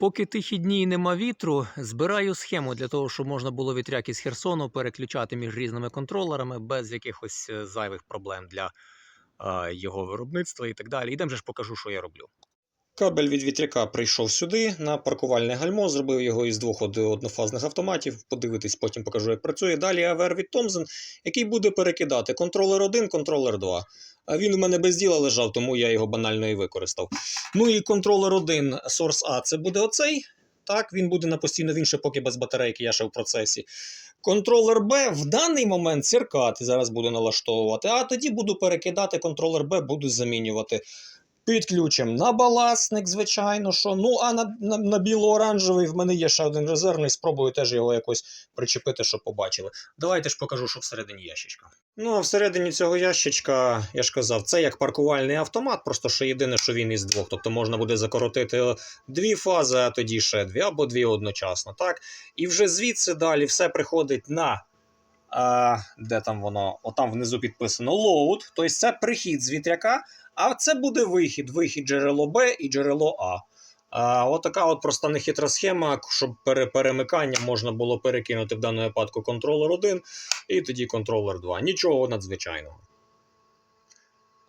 Поки тихі дні і нема вітру, збираю схему для того, щоб можна було вітряк із Херсону переключати між різними контролерами без якихось е, зайвих проблем для е, його виробництва і так далі. Ідемо же ж покажу, що я роблю. Кабель від вітряка прийшов сюди на паркувальне гальмо, зробив його із двох од- однофазних автоматів. Подивитись, потім покажу, як працює. Далі АВР від Томзен, який буде перекидати контролер 1, контролер 2. А він у мене без діла лежав, тому я його банально і використав. Ну і контролер 1 Source A це буде оцей. Так, він буде на постійно, він ще поки без батарейки, я ще в процесі. Контролер Б в даний момент циркати зараз буду налаштовувати, а тоді буду перекидати контролер Б, буду замінювати. Підключимо на баласник, звичайно, що. Ну, а на, на, на біло-оранжевий в мене є ще один резервний, спробую теж його якось причепити, щоб побачили. Давайте ж покажу, що всередині ящичка. Ну, а всередині цього ящичка, я ж казав, це як паркувальний автомат, просто що єдине, що він із двох. Тобто можна буде закоротити дві фази, а тоді ще дві або дві одночасно. так? І вже звідси далі все приходить на. А, де там воно? Отам внизу підписано load, тобто це прихід з вітряка, а це буде вихід, вихід джерело Б і джерело А. А, от така от проста нехитра схема, щоб пере, перемикання можна було перекинути в даному випадку контролер 1 і тоді контролер 2. Нічого надзвичайного.